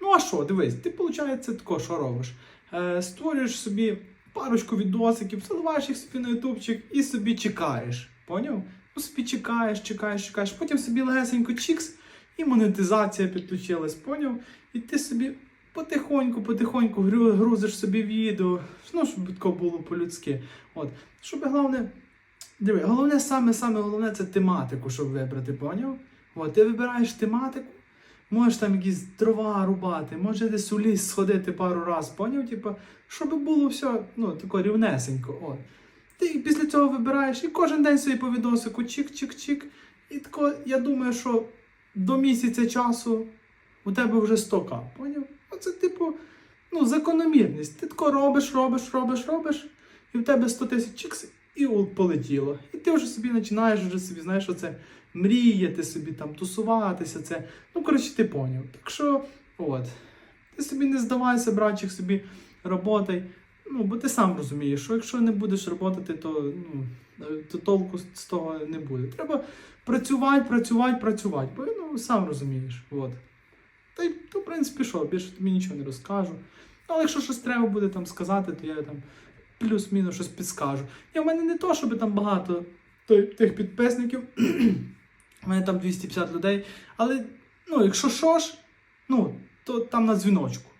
Ну а що, дивись, ти, виходить, тако, що робиш? Е, створюєш собі парочку відосиків, заливаєш їх собі на ютубчик і собі чекаєш. Поняв? Ну собі чекаєш, чекаєш, чекаєш. Потім собі легесенько чікс, і монетизація підключилась, поняв? І ти собі потихоньку, потихоньку грузиш собі відео, ну, щоб тако було по-людськи. От. Щоб головне, диви, головне, саме, саме головне це тематику, щоб вибрати, поняв? От, ти вибираєш тематику, можеш там якісь дрова рубати, може десь у ліс сходити пару раз, поняв? Типа, щоб було все ну, тако рівнесенько. От. Ти після цього вибираєш і кожен день собі по відосику чик-чик-чик. І тако, я думаю, що до місяця часу у тебе вже 100к, поняв? Оце, типу, ну, закономірність. Ти тако робиш, робиш, робиш, робиш, і в тебе 100 тисяч чикс, і полетіло. Ти вже собі починаєш вже собі, знаєш, оце мріяти собі, там, тусуватися, це. Ну, коротше, ти поняв. Так що, от. Ти собі не здавайся, братчик, собі роботай. Ну, бо ти сам розумієш, що якщо не будеш працювати, то, ну, то толку з того не буде. Треба працювати, працювати, працювати. Бо ну, сам розумієш. От. Та й то, в принципі, що, більше тобі нічого не розкажу. Але якщо щось треба буде там сказати, то я там плюс-мінус щось підскажу. І в мене не то, щоб там багато тих підписників. У мене там 250 людей. Але, ну, якщо що ж, ну, то там на дзвіночку.